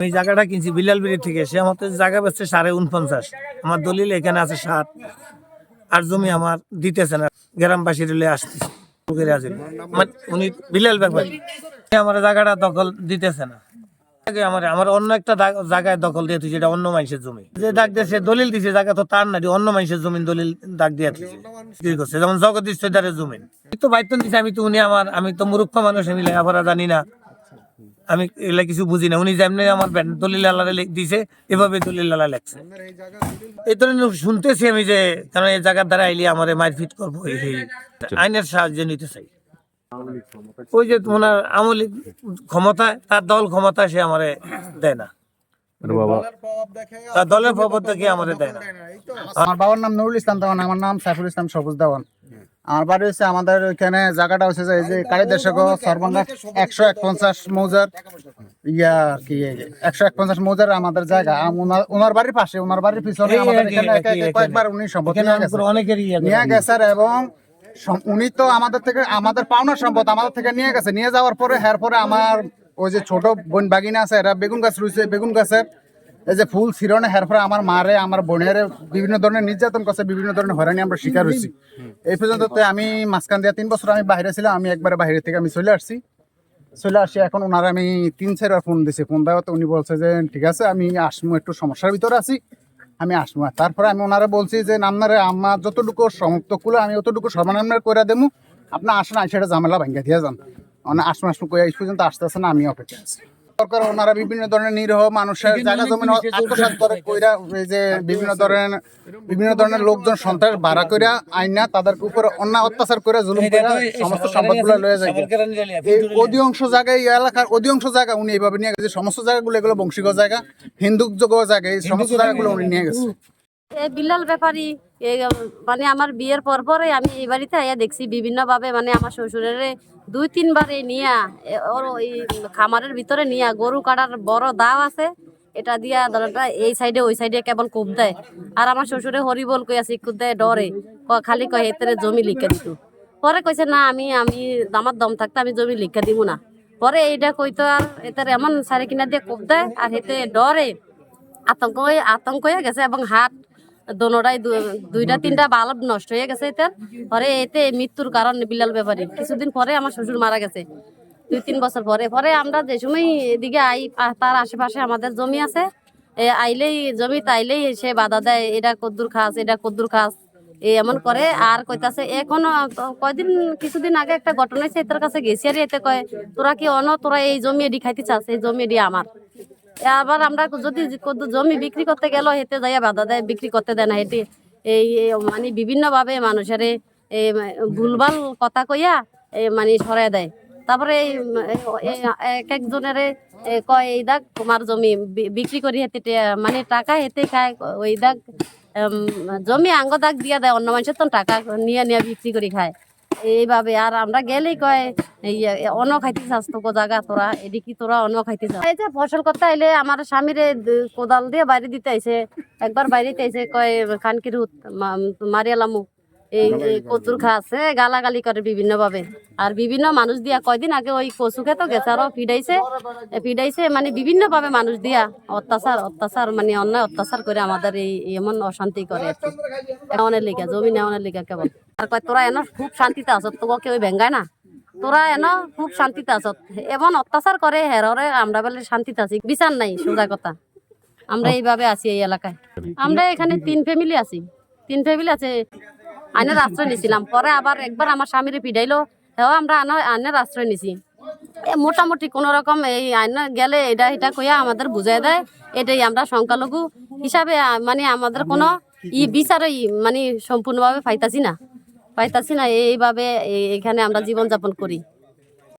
আমি জায়গাটা কিনছি বিলালবিড়ি থেকে। সে আমার জায়গা বেচছে সাড়ে উনপঞ্চাশ। আমার দলিল এখানে আছে সাত। আর জমি আমার দিতেছে না। আসতেছে। উনি বিলাল ব্যাপার আমার জায়গাটা দখল দিতেছে না। দিয়ে অন্য জমি। যে ডাক দলিল দিছে, জায়গা তো অন্য দলিল ডাক দিয়ে দিছে। যেমন জগদীশ সৈদারের জমি। তো বাইতন দিছে আমি তো উনি আমার আমি তো মূর্খ মানুষ, আমি লেখাপড়া জানি না। আমি এগুলা কিছু বুঝি না। উনি যেমনি আমার দলিল আল্লাহ দিছে এভাবে দলিল আল্লাহ লেখছে। এই ধরনের শুনতেছি আমি যে কারণ এই জায়গার দ্বারা আইলে আমার মারপিট করব এই আইনের সাহায্য নিতে চাই। ওই যে তোমার আমলি ক্ষমতা তার দল ক্ষমতা সে আমারে দেয় না। দলের প্রবর্ত কি আমারে দেয় না। আমার বাবার নাম নুরুল ইসলাম দেওয়ান আমার নাম সাইফুল ইসলাম সবুজ দেওয়ান। আমার বাড়ি হচ্ছে আমাদের ওইখানে জায়গাটা হচ্ছে যে এই যে কালী দর্শক সর্বাঙ্গা একশো এক পঞ্চাশ মৌজার ইয়া আর কি একশো এক পঞ্চাশ মৌজার আমাদের জায়গা ওনার- বাড়ির পাশে ওনার বাড়ির পিছনে আমাদের এখানে। কয়েকবার উনি সম্পত্তি নিয়ে গেছে। অনেকেরই ইয়ে। নিয়ে গেছে এবং উনি তো আমাদের থেকে আমাদের পাওনা সম্পদ আমাদের থেকে নিয়ে গেছে নিয়ে যাওয়ার পরে হ্যার পরে আমার ওই যে ছোট বোন বাগিনা আছে এরা বেগুন গাছ রয়েছে বেগুন গাছের এই যে ফুল ছিরনে হ্যার পরে আমার মারে, আমার বোনের বিভিন্ন ধরনের নির্যাতন করছে, বিভিন্ন ধরনের হয়রানি আমরা শিকার হয়েছি। এই পর্যন্ত আমি মাঝখান দিয়ে তিন বছর আমি বাইরে ছিলাম, আমি একবারে বাইরে থেকে আমি চলে আসছি। চলে আসি, এখন ওনার আমি তিন চারবার ফোন দিছি। ফোন দেওয়াতে উনি বলছে যে, ঠিক আছে, আমি আসমু একটু সমস্যার ভিতরে আছি, আমি আর তারপরে আমি ওনারা বলছি যে আপনারে আমার যতটুকু সমস্ত কুলে, আমি অতটুকু সর্বনিম্ন করে দেবো আপনি আসেন আসে এটা ঝামেলা ভাঙ্গা দিয়ে যান। মানে আসুন আসুন কই এই পর্যন্ত আসতেছে না, আমি অপেক্ষা আছি। সরকার ওনারা বিভিন্ন ধরনের নিরহ মানুষের জায়গা জমি আত্মসাৎ করে কইরা যে বিভিন্ন ধরনের বিভিন্ন ধরনের লোকজন সন্ত্রাস ভাড়া কইরা আইনা তাদের উপরে অন্যায় অত্যাচার করে জুলুম করে সমস্ত সম্পদগুলো লয়ে যায় এই অধিকাংশ জায়গায় এই এলাকার অধিকাংশ জায়গা উনি এইভাবে নিয়ে গেছে। সমস্ত জায়গাগুলো এগুলো বংশীগঞ্জ জায়গা হিন্দু যোগ্য জায়গা এই সমস্ত জায়গাগুলো উনি নিয়ে গেছে। এই বিলাল ব্যাপারী এই মানে আমার বিয়ের পর পরে আমি এই বাড়িতে আইয়া দেখছি বিভিন্নভাবে মানে আমার শ্বশুরের দুই তিনবার এই নিয়া ওর ওই খামারের ভিতরে নিয়া গরু কাটার বড় দাও আছে, এটা দিয়া দলটা এই সাইডে ওই সাইডে কেবল কূপ দেয়। আর আমার শ্বশুরে হরিবল কই আছে কূপ দেয়, ডরে খালি কয় এতে জমি লিখে দিত। পরে কইছে, না, আমি আমি, আমার দম থাকতে আমি জমি লিখে দিব না। পরে এইটা কইতো, আর এতে এমন সারি কিনা দিয়ে কূপ দেয়, আর হেতে ডরে। আতঙ্ক আতঙ্ক হয়ে গেছে এবং হাত দোনোটাই দুইটা তিনটা বাল্ব নষ্ট হয়ে গেছে এটার পরে এতে মৃত্যুর কারণ বিলাল ব্যাপারী। কিছুদিন পরে আমার শ্বশুর মারা গেছে। দুই তিন বছর পরে। পরে আমরা যে সময় এদিকে আই তার আশেপাশে আমাদের জমি আছে এ আইলেই জমি তাইলেই সে বাধা দেয় এটা কদ্দুর খাস এটা কদ্দুর খাস। এমন করে আর কইতাছে এখন কয়দিন কিছুদিন আগে একটা ঘটনা হয়েছে এটার কাছে গেছি আর এতে কয় তোরা কি অন তোরা এই জমি এডি খাইতে চাস? এই জমি এডি আমার। আবার আমরা যদি জমি বিক্রি করতে গেল হেতে যাইয়া বাধা দেয়, বিক্রি করতে দেয় না, হেঁটে এই মানে বিভিন্ন ভাবে মানুষের ভুলভাল কথা কইয়া, এই মানে সরাই দেয়। তারপরে এক একজনের কয়, এই দাগ তোমার জমি বিক্রি করি হেতে মানে টাকা হেতে খায়, ওই দাগ জমি আঙ্গ দাগ দিয়া দেয়, অন্য মানুষের তো টাকা নিয়ে নিয়ে বিক্রি করে খায়। এইভাবে, আর আমরা গেলেই কয় এই অন্য খাইতে চাস তো তোরা, এদিকে তোরা অন্য খাইতে চাস। এই যে ফসল করতে আইলে আমার স্বামীরে কোদাল দিয়ে বাইরে দিতে আইছে, একবার বাইরে দিতে আইছে, কয়, খানকির মারিয়ালামু। এই কচুর এ গালাগালি করে বিভিন্ন ভাবে আর বিভিন্ন মানুষ দিয়া কয়দিন আগে ওই কচু খেতো গেছে আরও ফিডাইছে ফিডাইছে মানে বিভিন্ন ভাবে মানুষ দিয়া অত্যাচার অত্যাচার মানে অন্যায় অত্যাচার করে আমাদের এই এমন অশান্তি করে আর কি। নেওয়ানের লিগা জমি নেওয়ানের লিগা কেবল। আর কয় তোরা এন খুব শান্তিতে আছো তোকে কেউ ভেঙ্গায় না? তোরা এন খুব শান্তিতে আছো এমন অত্যাচার করে হেররে আমরা বলে শান্তিতে আছি বিচার নাই সোজা কথা। আমরা এইভাবে আছি এই এলাকায়। আমরা এখানে তিন ফ্যামিলি আছি তিন ফ্যামিলি আছে আইনের আশ্রয় নিছিলাম। পরে আবার একবার আমার স্বামীর পিডাইলো হ্যাঁ আমরা আইনের আশ্রয় নিছি। মোটামুটি কোন রকম এই আইন গেলে এটা এটা কইয়া আমাদের বুঝাই দেয়। এটাই আমরা সংখ্যালঘু হিসাবে মানে আমাদের কোনো ই বিচারই মানে সম্পূর্ণভাবে পাইতাছি না। পাইতাছি না এইভাবে এখানে আমরা জীবনযাপন করি।